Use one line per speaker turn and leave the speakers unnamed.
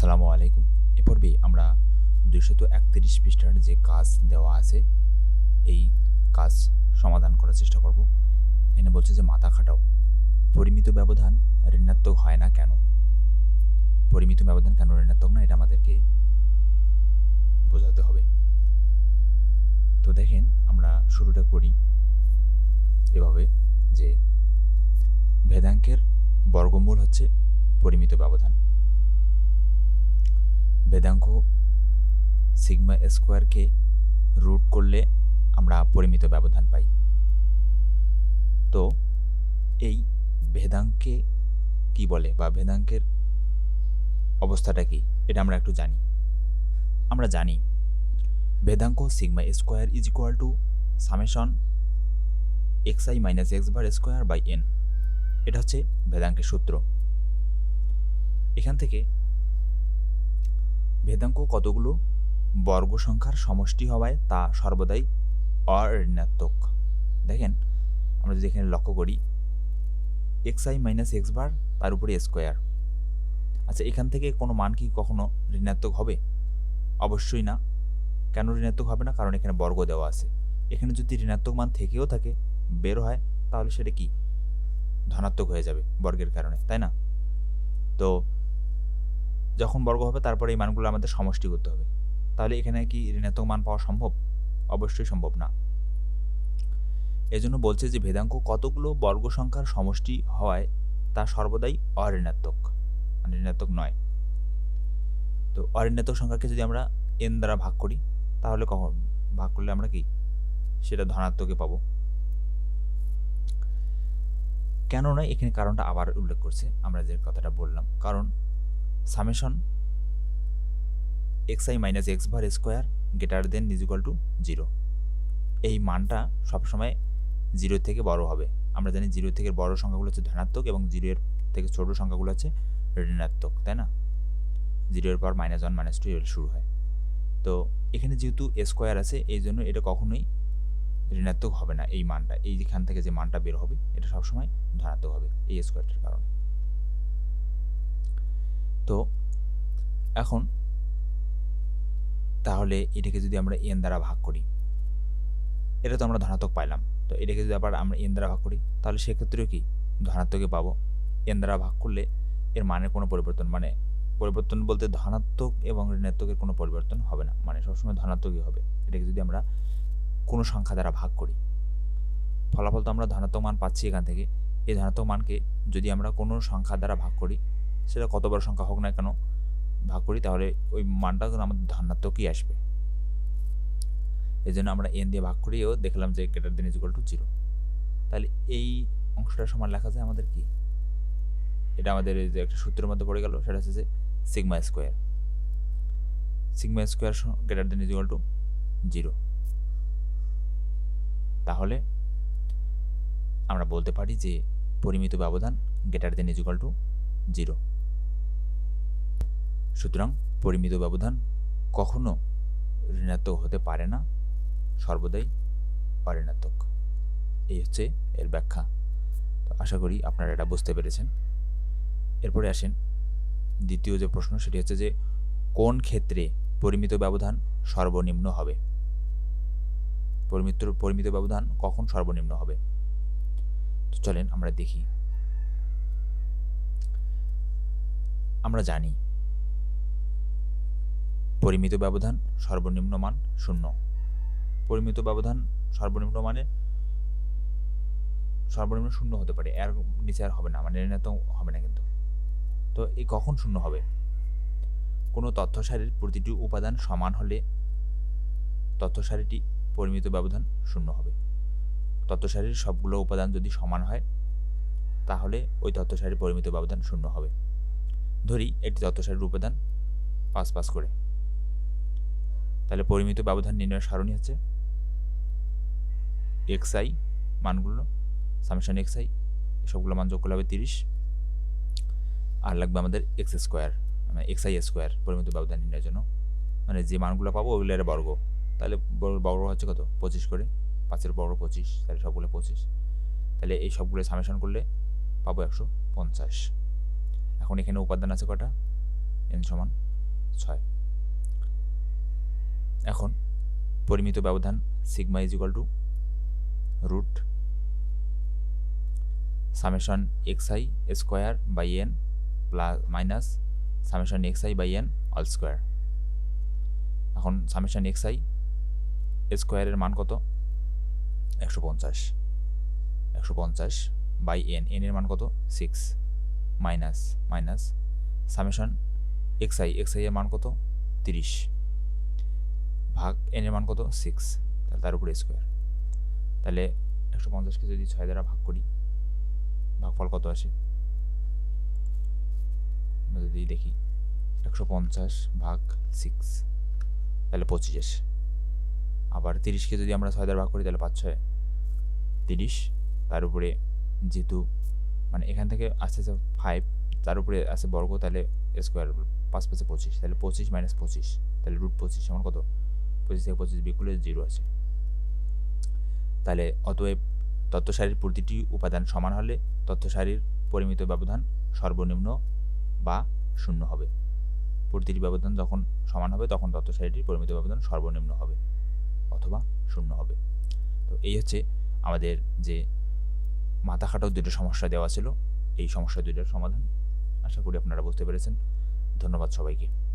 আসসালামু আলাইকুম। এ পর্বে আমরা দুইশত একত্রিশ পৃষ্ঠার যে কাজ দেওয়া আছে, এই কাজ সমাধান করার চেষ্টা করব। এনে বলছে যে, মাথা খাটাও। পরিমিত ব্যবধান ঋণাত্মক হয় না কেন? পরিমিত ব্যবধান কেন ঋণাত্মক না? এটা আমাদেরকে বোঝাতে হবে। তো দেখেন, আমরা শুরুটা করি এভাবে যে, ভেদাঙ্কের বর্গমূল হচ্ছে পরিমিত ব্যবধান। বেদাঙ্ক সিগমা স্কোয়ারকে রুট করলে আমরা পরিমিত ব্যবধান পাই। তো এই ভেদাঙ্কে কি বলে বা ভেদাঙ্কের অবস্থাটা কি, এটা আমরা একটু জানি। আমরা জানি ভেদাঙ্ক sigma square is equal to summation x i minus x bar square by n. এটা হচ্ছে ভেদাঙ্কের সূত্র। এখান থেকে ভেদাঙ্ক কতগুলো বর্গ সংখ্যার সমষ্টি হওয়ায় তা সর্বদাই অঋণাত্মক। দেখেন, আমরা যদি এখানে লক্ষ্য করি x i minus x bar তার উপরে স্কোয়ার আচ্ছা এখান থেকে কোনো মান কি কখনো ঋণাত্মক হবে? অবশ্যই না। কেন ঋণাত্মক হবে না? কারণ এখানে বর্গ দেওয়া আছে। এখানে যদি ঋণাত্মক মান থেকেও থাকে, বের হয়, তাহলে সেটা কি? ধনাত্মক হয়ে যাবে বর্গের কারণে, তাই না? তো যখন বর্গ হবে, তারপরে এই মানগুলো আমাদের সমষ্টি করতে হবে। তাহলে এখানে কি ঋণাত্মক মান পাওয়া সম্ভব? অবশ্যই সম্ভব না। এজন্য বলছে যে, ভেদাঙ্ক কতগুলো বর্গ সংখ্যার সমষ্টি হওয়ায় তা সর্বদাই অঋণাত্মক। মানে ঋণাত্মক নয়। তো অঋণাত্মক সংখ্যাকে যদি আমরা এন দ্বারা ভাগ করি, তাহলে কখন ভাগ করলে আমরা কি? সেটা ধনাত্মকে পাবো। কেন নয় এখানে কারণটা আবার উল্লেখ করছে, আমরা যে কথাটা বললাম। কারণ summation x i minus x bar square greater than is to zero. এই মানটা সবসময় জিরো থেকে বড় হবে। আমরা জানি জিরো থেকে বড় সংখ্যাগুলো হচ্ছে ধনাত্মক এবং জিরোর থেকে ছোট সংখ্যাগুলো হচ্ছে ঋণাত্মক, তাই না? জিরোর পর মাইনাস ওয়ান মাইনাস টু শুরু হয়। তো এখানে যেহেতু স্কোয়ার আছে, এই জন্য এটা কখনোই ঋণাত্মক হবে না এই মানটা। এইখান থেকে যে মানটা বের হবে, এটা সবসময় ধনাত্মক হবে এই স্কোয়ারটার কারণে। তো এখন তাহলে এটাকে যদি আমরা এন দ্বারা ভাগ করি, এটা তো আমরা ধনাত্মক পাইলাম, তো এটাকে যদি আবার আমরা এন দ্বারা ভাগ করি, তাহলে সেক্ষেত্রেও কি? ধনাত্মকে পাবো। এন দ্বারা ভাগ করলে এর মানের কোনো পরিবর্তন মানে পরিবর্তন বলতে ধনাত্মক এবং ঋণাত্মকের কোনো পরিবর্তন হবে না মানে সবসময় ধনাত্মকই হবে। এটাকে যদি আমরা কোনো সংখ্যা দ্বারা ভাগ করি, ফলাফল তো আমরা ধনাত্মক মান পাচ্ছি এখান থেকে, এই ধনাত্মক মানকে যদি আমরা কোনো সংখ্যা দ্বারা ভাগ করি সেটা কত বড় সংখ্যা হোক না কেন, ভাগ করি, তাহলে ওই মানটা আমাদের ধনাত্মকই আসবে। এই জন্য আমরা এন দিয়ে ভাগ করিও দেখলাম যে greater than equal to zero তাহলে এই অংশটার সমান লেখা যায় আমাদের কি? এটা আমাদের যে একটা সূত্রের মধ্যে পড়ে গেল, সেটা হচ্ছে যে sigma square sigma square greater than equal to zero তাহলে আমরা বলতে পারি যে পরিমিত ব্যবধান greater than equal to zero সুতরাং পরিমিত ব্যবধান কখনো ঋণাত্মক হতে পারে না, সর্বদাই অঋণাত্মক। এই হচ্ছে এর ব্যাখ্যা। তো আশা করি আপনারা এটা বুঝতে পেরেছেন। এরপরে আসেন দ্বিতীয় যে প্রশ্ন, সেটি হচ্ছে যে কোন ক্ষেত্রে পরিমিত ব্যবধান সর্বনিম্ন হবে? পরিমিত পরিমিত ব্যবধান কখন সর্বনিম্ন হবে? তো চলেন আমরা দেখি। আমরা জানি পরিমিত ব্যবধান সর্বনিম্ন মান শূন্য। পরিমিত ব্যবধান সর্বনিম্ন মানে সর্বনিম্ন শূন্য হতে পারে, এর নিচে আর হবে না মানে ঋণাত্মক হবে না কিন্তু। তো এই কখন শূন্য হবে? কোনো তথ্য সারির প্রতিটি উপাদান সমান হলে তথ্য সারিটি পরিমিত ব্যবধান শূন্য হবে। তথ্য সারির সবগুলো উপাদান যদি সমান হয়, তাহলে ওই তথ্য সারির পরিমিত ব্যবধান শূন্য হবে। ধরি একটি তথ্য সারির উপাদান পাঁচ পাঁচ করে। তাহলে পরিমিত ব্যবধান নির্ণয়ের সারণী হচ্ছে এক্স আই মানগুলো সামেশন এক্স আই সবগুলো মান যোগ করলে হবে তিরিশ। আর লাগবে আমাদের এক্স স্কোয়ার মানে এক্স আই স্কোয়ার পরিমিত ব্যবধান নির্ণয়ের জন্য। মানে যে মানগুলো পাবো ওগুলো এর বর্গ। তাহলে বর্গ হচ্ছে কত? পঁচিশ করে। পাঁচের বর্গ পঁচিশ, তাহলে সবগুলো পঁচিশ। তাহলে এই সবগুলো সামেশন করলে পাবো একশো পঞ্চাশ। এখন এখানে উপাদান আছে কটা? এন সমান ছয়। এখন পরিমিত ব্যবধান sigma is equal to root summation x i square by n plus minus summation x i by n all square এখন সামেশন এক্স আই স্কোয়ারের মান কত? একশো পঞ্চাশ। একশো পঞ্চাশ বাই এন এন এর মান কত? Six minus minus summation x i x i এর মান কত? তিরিশ। ভাগ এন এর মান কত? সিক্স তাহলে তার উপরে স্কোয়ার তাহলে একশো পঞ্চাশকে যদি ছয় দ্বারা ভাগ করি, ভাগফল কত আসে? যদি দেখি, একশো পঞ্চাশ ভাগ সিক্স তাহলে পঁচিশ আসে। আবার তিরিশকে যদি আমরা ছয় দ্বারা ভাগ করি, তাহলে পাঁচ ছয়। তিরিশ, তার উপরে যেহেতু মানে এখান থেকে আসতে আসতে ফাইভ তার উপরে আছে বর্গ, তাহলে স্কোয়ার পাঁচ পাঁচে পঁচিশ, তাহলে পঁচিশ মাইনাস পঁচিশ, তাহলে রুট পঁচিশ আমার কত? পঁচিশ থেকে পঁচিশ বিকুলে জিরো আছে তাহলে অতএব তথ্য সারির প্রতিটি উপাদান সমান হলে তথ্য সারির পরিমিত ব্যবধান সর্বনিম্ন বা শূন্য হবে। প্রতিটি ব্যবধান যখন সমান হবে, তখন তথ্য সারিটির পরিমিত ব্যবধান সর্বনিম্ন হবে অথবা শূন্য হবে। তো এই হচ্ছে আমাদের যে মাথা খাটাও দুটো সমস্যা দেওয়া ছিল, এই সমস্যা দুটোর সমাধান। আশা করি আপনারা বুঝতে পেরেছেন। ধন্যবাদ সবাইকে।